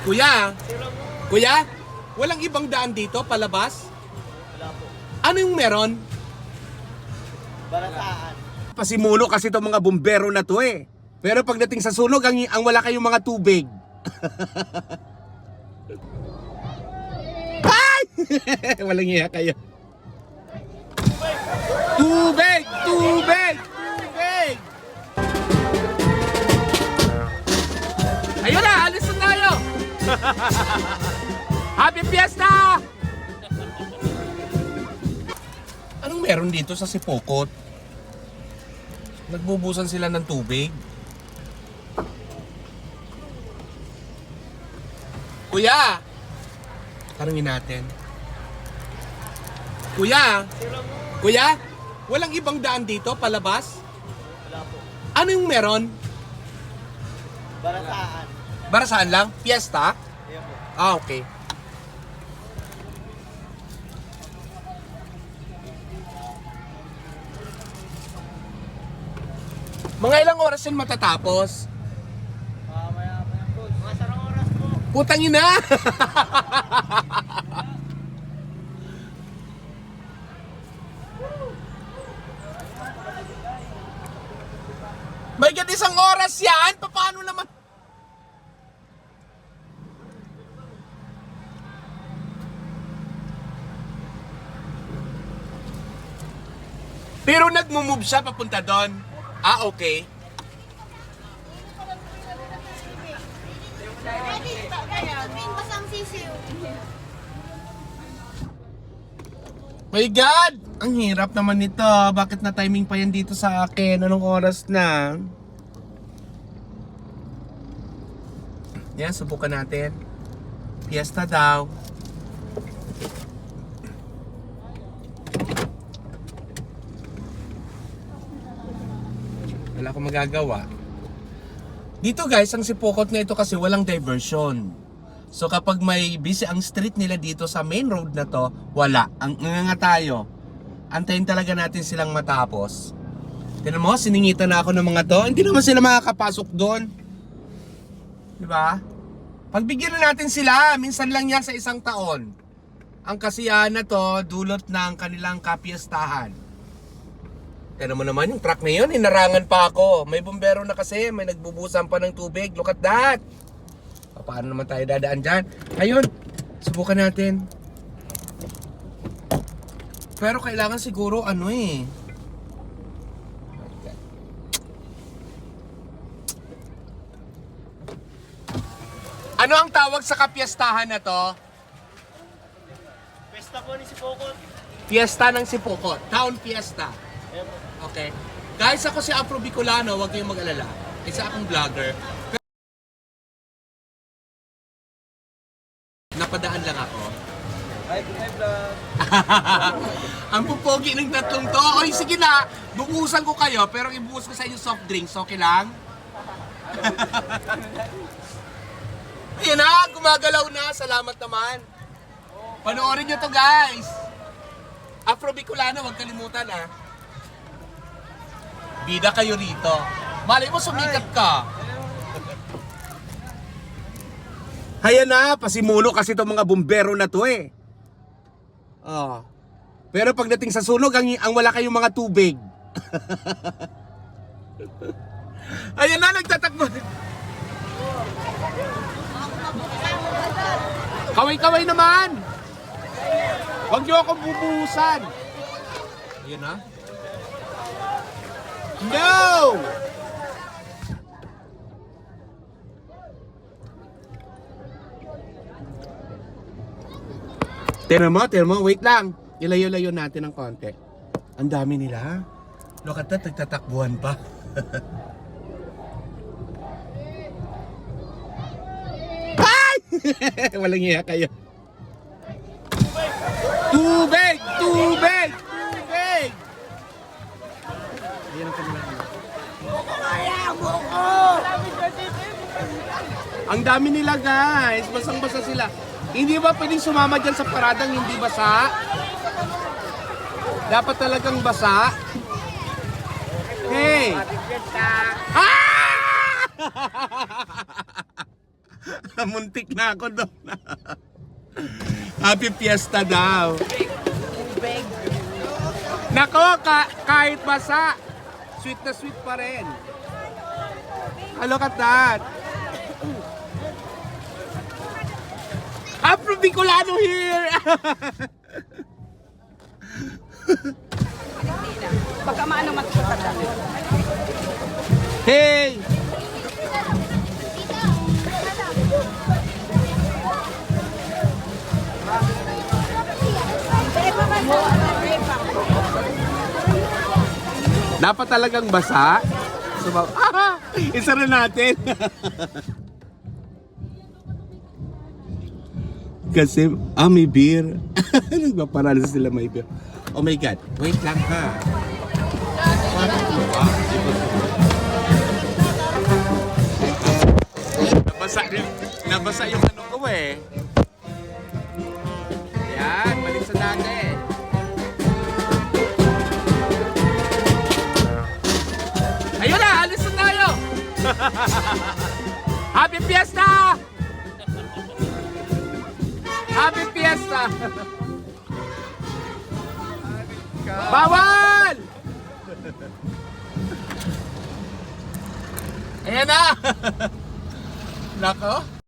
Kuya, kuya, walang ibang daan dito palabas? Wala po. Ano yung meron? Barataan. Pasimuno kasi itong mga bumbero na to eh. Pero pagdating sa sunog, ang, ang wala kayong mga tubig. Ay! Walang iya kayo. Tubig! Tubig! Happy Fiesta! Anong meron dito sa Sipokot? Nagbubusan sila ng tubig. Kuya! Tanungin natin. Kuya! Kuya! Walang ibang daan dito palabas? Wala po. Ano yung meron? Barataan. Para saan lang? Fiesta? Ah, okay. Mga ilang oras yun matatapos? Mamaya pa yan po. Mga sarang oras po. Putang ina! May isang oras yan? Paano naman? Pero nagmo-move siya papunta doon. Ah, okay. My God! Ang hirap naman nito. Bakit na timing pa yan dito sa akin? Anong oras na? Yan, subukan natin. Fiesta daw. Wala akong magagawa. Dito guys, ang sipokot na ito kasi walang diversion. So kapag may busy ang street nila dito sa main road na to, wala. Ang nga tayo. Antayin talaga natin silang matapos. Tignan mo, siningitan na ako ng mga to. Hindi naman sila makakapasok doon. Di ba? Pagbigyan na natin sila, minsan lang yan sa isang taon. Ang kasiyahan na to, dulot ng kanilang kapiestahan. Tignan mo naman yung truck na yun, inarangan pa ako. May bumbero na kasi, may nagbubusan pa ng tubig. Look at that! Pa- Paano naman tayo dadaan dyan? Ayun, subukan natin. Pero kailangan siguro ano eh. Ano ang tawag sa kapiestahan na to? Pesta po ni si Pokot. Fiesta ng Sipokot. Town Fiesta. Po. Okay. Guys, ako si Afro Bicolano, huwag kayong mag-alala. Isa akong vlogger. Napadaan lang ako. Hi, hi vlog. Ang pupogi ng tatlong to. Oy, sige na. Bubusan ko kayo, pero ibuhos ko sa inyo soft drinks. Okay lang? Ayan na, gumagalaw na. Salamat naman. Panoorin nyo to, guys. Afro Bicolano, huwag kalimutan, ah. Bida kayo rito. Malay mo, sumikat ka. Hayan na, pasimuno kasi itong mga bumbero na to eh. Oh. Pero pagdating sa sunog, ang, ang wala kayong mga tubig. Ayan na, nagtatakbo. Kaway-kaway naman. Huwag niyo akong bubuhusan. Ayan na. No! Tira mo, tira mo, wait lang. Ilayo-layo natin ng konti. Ang dami nila. Look at that, nagtatakbuhan pa. Ay! Walang iya kayo. Tubig! Tubig! Ang dami nila guys. Basang-basa sila. Hindi ba pwedeng sumama dyan sa paradang hindi basa? Dapat talagang basa. Hey! Ah! Muntik na ako doon. Happy Fiesta daw. Nako, ka- kahit basa, sweet na sweet pa rin. Look at that. Afro Bicolano here! Pagka maano magkakata. hey! Dapat talagang basa. Sumaw. Ah! Isa rin natin. Kasi, ah, may beer. Nagpaparala sila may beer. Oh my God. Wait lang ha. Nabasa, nabasa yung ano ko eh. Yan, balik sa dati. Ayun na, alis na tayo! Happy Fiesta! Happy Fiesta! Bawal! Ayan na! Nako,